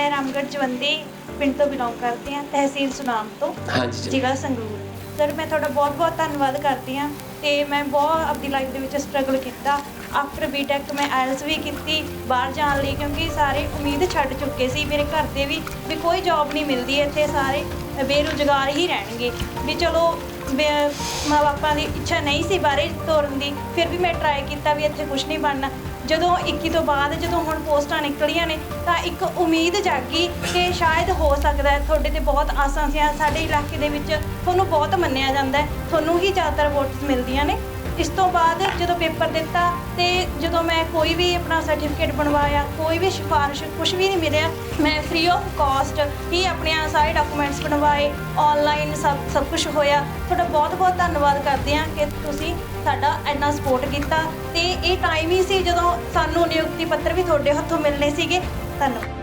ਮੈਂ ਰਾਮਗੜ੍ਹ ਜਵੰਦੀ ਪਿੰਡ ਤੋਂ ਬਿਲੋਂਗ ਕਰਦੀ ਹਾਂ ਤਹਿਸੀਲ ਸੁਨਾਮ ਤੋਂ ਹਾਂਜੀ ਜੀ। ਜ਼ਿਲ੍ਹਾ ਸੰਗਰੂਰ। ਸਰ ਮੈਂ ਤੁਹਾਡਾ ਬਹੁਤ-ਬਹੁਤ ਧੰਨਵਾਦ ਕਰਦੀ ਹਾਂ। ਤੇ ਮੈਂ ਬਹੁਤ ਆਪਣੀ ਲਾਈਫ ਦੇ ਵਿੱਚ ਸਟਰਗਲ ਕੀਤਾ। ਆਫਟਰ ਬੀਟੈਕ ਮੈਂ ਆਇਲਸ ਵੀ ਕੀਤੀ, ਬਾਹਰ ਜਾਣ ਲਈ, ਕਿਉਂਕਿ ਸਾਰੇ ਉਮੀਦ ਛੱਡ ਚੁੱਕੇ ਸੀ ਮੇਰੇ ਘਰ ਦੇ ਵੀ ਵੀ ਕੋਈ ਜੌਬ ਨਹੀਂ ਮਿਲਦੀ, ਇੱਥੇ ਸਾਰੇ ਬੇਰੁਜ਼ਗਾਰ ਹੀ ਰਹਿਣਗੇ। ਵੀ ਚਲੋ ਮਾਂ ਬਾਪਾਂ ਦੀ ਇੱਛਾ ਨਹੀਂ ਸੀ ਬਾਹਰ ਤੋਰਨ ਦੀ, ਫਿਰ ਵੀ ਮੈਂ ਟਰਾਈ ਕੀਤਾ ਵੀ ਇੱਥੇ ਕੁਝ ਨਹੀਂ ਬਣਨਾ। ਜਦੋਂ 21 ਤੋਂ ਬਾਅਦ ਜਦੋਂ ਹੁਣ ਪੋਸਟਾਂ ਨਿਕਲੀਆਂ ਨੇ, ਤਾਂ ਇੱਕ ਉਮੀਦ ਜਾਗੀ ਕਿ ਸ਼ਾਇਦ ਹੋ ਸਕਦਾ ਹੈ। ਤੁਹਾਡੇ ਤੇ ਬਹੁਤ ਆਸਾਂ ਸੀ, ਸਾਡੇ ਇਲਾਕੇ ਦੇ ਵਿੱਚ ਤੁਹਾਨੂੰ ਬਹੁਤ ਮੰਨਿਆ ਜਾਂਦਾ ਹੈ। ਤੁਹਾਨੂੰ ਹੀ ਜ਼ਿਆਦਾਤਰ ਵੋਟਸ ਮਿਲਦੀਆਂ ਨੇ। ਇਸ ਤੋਂ ਬਾਅਦ ਜਦੋਂ ਪੇਪਰ ਦਿੱਤਾ ਤੇ ਜਦੋਂ ਮੈਂ ਕੋਈ ਵੀ ਆਪਣਾ ਸਰਟੀਫਿਕੇਟ ਬਣਵਾਇਆ, ਕੋਈ ਵੀ ਸਿਫਾਰਿਸ਼ ਕੁਝ ਵੀ ਨਹੀਂ ਮਿਲਿਆ, ਮੈਂ ਫ੍ਰੀ ਆਫ ਕਾਸਟ ਹੀ ਆਪਣੀਆਂ ਸਾਰੇ ਡਾਕੂਮੈਂਟਸ ਬਣਵਾਏ ਆਨਲਾਈਨ ਸਭ ਸਭ ਕੁਝ ਹੋਇਆ। ਤੁਹਾਡਾ ਬਹੁਤ ਬਹੁਤ ਧੰਨਵਾਦ ਕਰਦੇ ਹਾਂ ਕਿ ਤੁਸੀਂ ਸਾਡਾ ਇੰਨਾ ਸਪੋਰਟ ਕੀਤਾ ਤੇ ਇਹ ਟਾਈਮ ਹੀ ਸੀ ਜਦੋਂ ਸਾਨੂੰ ਨਿਯੁਕਤੀ ਪੱਤਰ ਵੀ ਤੁਹਾਡੇ ਹੱਥੋਂ ਮਿਲਨੇ ਸੀਗੇ। ਧੰਨਵਾਦ।